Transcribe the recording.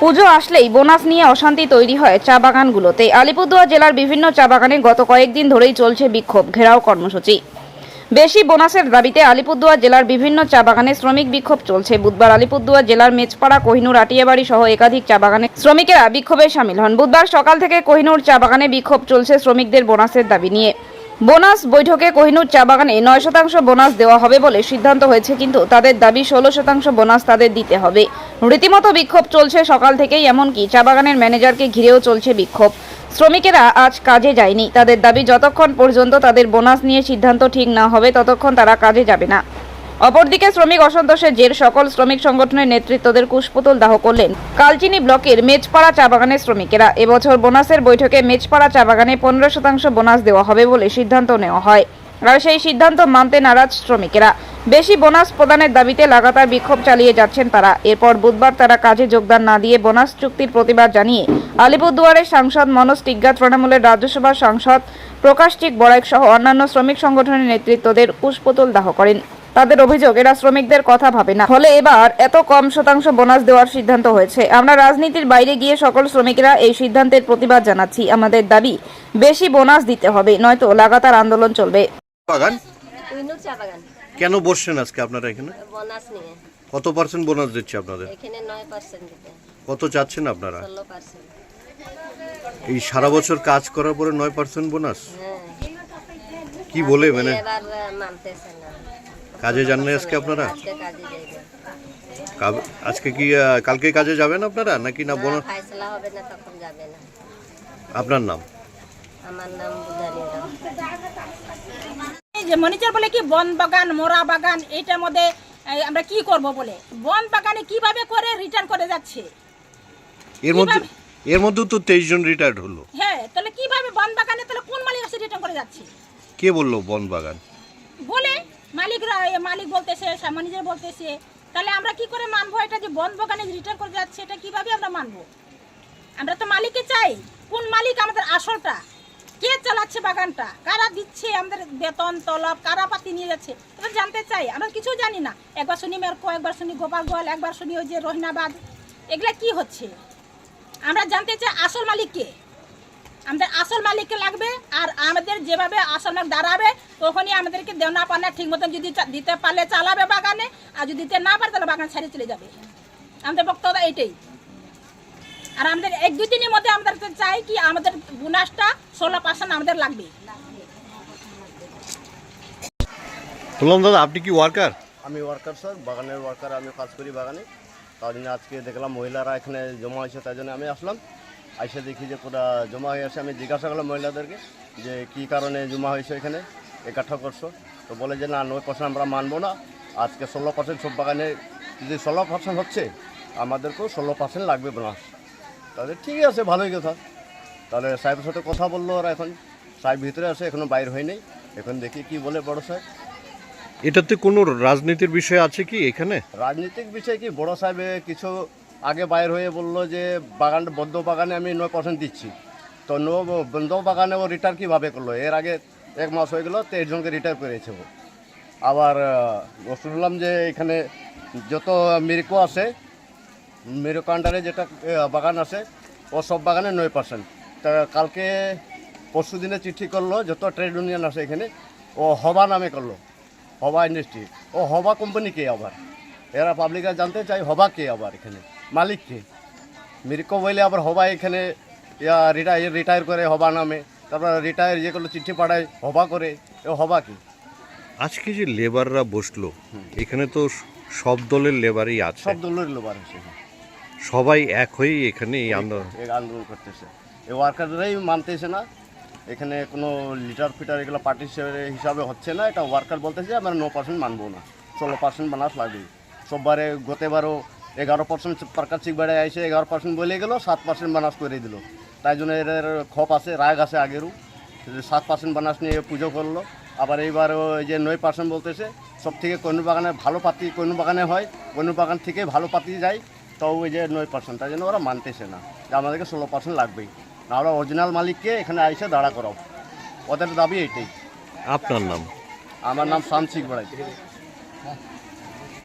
পুজো আসলেই বোনাস নিয়ে অশান্তি তৈরি হয় চা বাগানগুলোতে। আলিপুরদুয়ার জেলার বিভিন্ন চা বাগানে গত কয়েকদিন ধরেই চলছে বিক্ষোভ, ঘেরাও কর্মসূচি। বেশি বোনাসের দাবিতে আলিপুরদুয়ার জেলার বিভিন্ন চা বাগানে শ্রমিক বিক্ষোভ চলছে। বুধবার আলিপুরদুয়ার জেলার মেজপাড়া, কোহিনুর আটিয়াবাড়ি সহ একাধিক চা বাগানে শ্রমিকেরা বিক্ষোভে সামিল হন। বুধবার সকাল থেকে কোহিনুর চা বাগানে বিক্ষোভ চলছে শ্রমিকদের বোনাসের দাবি নিয়ে। বোনাস বৈঠকে কোহিনুর চা বাগানে নয় শতাংশ বোনাস দেওয়া হবে বলে সিদ্ধান্ত হয়েছে, কিন্তু তাদের দাবি ষোলো শতাংশ বোনাস তাদের দিতে হবে। রীতিমতো বিক্ষোভ চলছে সকাল থেকেই, এমনকি চা বাগানের ম্যানেজারকে ঘিরেও চলছে বিক্ষোভ। শ্রমিকেরা আজ কাজে যায়নি। তাদের দাবি, যতক্ষণ পর্যন্ত তাদের বোনাস নিয়ে সিদ্ধান্ত ঠিক না হবে, ততক্ষণ তারা কাজে যাবে না। অপরদিকে শ্রমিক অসন্তোষের জের সকল শ্রমিক সংগঠনের নেতৃত্বদের কুশপুতল দাহ করলেন কালচিনি ব্লকের মেজপাড়া চা বাগানের শ্রমিকেরা। এবছর বোনাসের বৈঠকে মেজপাড়া চা বাগানে পনেরো শতাংশ বোনাস দেওয়া হবে বলে সিদ্ধান্ত নেওয়া হয়। আর সেই সিদ্ধান্ত মানতে নারাজ শ্রমিকেরা। বেশি বোনাস প্রদানের দাবিতে লাগাতার বিক্ষোভ চালিয়ে যাচ্ছেন তারা। এরপর বুধবার তারা কাজে যোগদান না দিয়ে বোনাস চুক্তির প্রতিবাদ জানিয়ে আলিপুরদুয়ারের সাংসদ মনোজ টিগ্গা, তৃণমূলের রাজ্যসভার সাংসদ প্রকাশ চিক বড়াইক সহ অন্যান্য শ্রমিক সংগঠনের নেতৃত্বদের কুশপুতল দাহ করেন। তাদের অভিযোগ এরা শ্রমিকদের কথা ভাবে না। ফলে এবার এত কম শতাংশ বোনাস দেওয়ার সিদ্ধান্ত হয়েছে। আমরা রাজনীতির বাইরে গিয়ে সকল শ্রমিকরা এই সিদ্ধান্তের প্রতিবাদ জানাচ্ছি। আমাদের দাবি বেশি বোনাস দিতে হবে নয়তো লাগাতার আন্দোলন চলবে। বাগান? চা বাগান। কেন বসছেন আজকে আপনারা এখানে? বোনাস নিয়ে। কত পার্সেন্ট বোনাস দিচ্ছে আপনাদের? এখানে দিতে। কত চাচ্ছেন আপনারা? এই সারা বছর কাজ করার পরে নয় পার্সেন্ট বোনাস? হ্যাঁ। কি বলে মানে? এবার মানতেছে না। কাজে যান না আজকে আপনারা? আজকে কি কালকে কাজে যাবেন আপনারা? নাকি না না বোনাস হবে না তখন যাবে না। আপনার নাম? আমার নাম বুঝানি রাম এই যে মনিচার বলে কি বন বাগান মোরা বাগান এইটার মধ্যে আমরা কি করব বলে? বন বাগানে কীভাবে করে রিটার্ন করে যাচ্ছে? এর মধ্যে এর মধ্যে তো তেইশ জন রিটায়ার্ড হলো। হ্যাঁ তাহলে কীভাবে বন বাগানে তাহলে কোন মালিক আছে রিটার্ন করে যাচ্ছে? কে বলল বন বাগান? মালিক বলতেছে ম্যানেজার বলতেছে, তাহলে আমরা কি করে মানবো এটা যে বন বাগানে রিটার্ন করে যাচ্ছে, এটা কীভাবে আমরা মানবো? আমরা তো মালিককে চাই, কোন মালিক আমাদের আসলটা? কে চালাচ্ছে বাগানটা? কারা দিচ্ছে আমাদের বেতন, তলব, কারা পাতি নিয়ে যাচ্ছে? এটা জানতে চাই, আমরা কিছু জানি না। একবার শুনি মেরকো, একবার শুনি গোপাল গোয়াল, একবার শুনি ওই যে রহিনাবাদ, এগুলা কি হচ্ছে? আমরা জানতে চাই আসল মালিক কে আমাদের আসল মালিককে লাগবে আর আমাদের যেভাবে আসল মালিক দাঁড়াবে তখনই আমাদেরকে দেওনা পানা ঠিক মতন যদি চা- দিতে পারলে চালাবে বাগানে আর যদি দিতে না পারে তাহলে বাগান ছাড়িয়ে চলে যাবে। আমাদের বক্তব্য এইটাই। আর আমাদের এক দুই দিনের মধ্যে আমাদের চাই কি আমাদের বোনাসটা ষোলো পার্সেন্ট আমাদের লাগবে। বললাম দাদা আপনি কি ওয়ার্কার আমি ওয়ার্কার স্যার বাগানের ওয়ার্কার আমি কাজ করি বাগানে। তার জন্য আজকে দেখলাম মহিলারা এখানে জমা হয়েছে তাই জন্য আমি আসলাম। এসে দেখি যে পুরা জমা হয়ে আসে। আমি জিজ্ঞাসা করলাম মহিলাদেরকে যে কী কারণে জমা হয়েছে এখানে একাঠা করছ? তো বলে যে না নয় পার্সেন্ট আমরা মানবো না। আজকে ষোলো পার্সেন্ট সব বাগানে যদি ষোলো পার্সেন্ট হচ্ছে আমাদেরকেও ষোলো পার্সেন্ট লাগবে বোনাস। তাহলে ঠিকই আছে ভালোই কথা। তাহলে সাহেবের সাথে কথা বলল ওরা এখন। সাহেব ভিতরে আছে এখনও বাইর হয়নি এখন দেখি কি বলে বড় সাহেব। এটাতে কোনো রাজনীতির বিষয় আছে কি এখানে? রাজনৈতিক বিষয় কি? বড় সাহেবে কিছু আগে বাইর হয়ে বলল যে বাগান, বন্ধ বাগানে আমি নয় পার্সেন্ট দিচ্ছি। তো নো, বন্ধ বাগানে ও রিটায়ার কীভাবে করল? এর আগে এক মাস হয়ে গেলো, তেইশ জনকে রিটায়ার করেছে ও। আবার শুনলাম যে এখানে যত মিরিকো আছে, মিরিকো আন্ডারে যেটা বাগান আছে, ও সব বাগানে নয় পার্সেন্ট তা কালকে পরশু দিনে চিঠি করল, যত ট্রেড ইউনিয়ন আছে এখানে, ও হবা নামে করল। হবা ইন্ডাস্ট্রি ও হবা কোম্পানি কে আবার? এরা পাবলিকরা জানতে চাই হবা কে আবার এখানে? মালিক কে মিরিকো বলে আবার হবা এখানে রিটায়ার রিটায়ার করে হবা নামে। তারপর রিটায়ার যেগুলো চিঠি পাঠায় হবা করে। এ হবা কি? আজকে যে লেবাররা বসল এখানে তো সব দলের লেবারই আছে। সব দলের লেবার আছে। সবাই এক হয়েই এখানে এই আন্দোলন আন্দোলন করতেছে। এই ওয়ার্কাররাই মানতেছে না। এখানে কোনো লিটার ফিটার এগুলো পার্টি হিসাবে হচ্ছে না। এটা ওয়ার্কার বলতেছে আমরা নো পার্সেন্ট মানবো না। ষোলো পার্সেন্ট বানাস লাগবে। সববারে গতবারও এগারো পার্সেন্ট প্রকাশিক বেড়ে আইসে এগারো পার্সেন্ট বলে গেলো সাত পার্সেন্ট বানাস করে দিল। তাই জন্য এদের খপ আছে রাগ আছে আগেরও। সাত পার্সেন্ট বানাস নিয়ে পুজো করল। আবার এইবারও ওই যে নয় পার্সেন্ট বলতেছে সব থেকে কোনো বাগানে ভালো পাতি কোনো বাগানে হয় কোনো বাগান থেকে ভালো পাতি যায় তো ওই যে নয় পার্সেন্ট তাই জন্য ওরা মানতেছে না যে আমাদেরকে ষোলো পার্সেন্ট লাগবেই। নাহলে অরিজিনাল মালিককে এখানে আইসে দাঁড়া করাও। ওদের দাবি এটাই। আপনার নাম? আমার নাম শামসিক বড়াই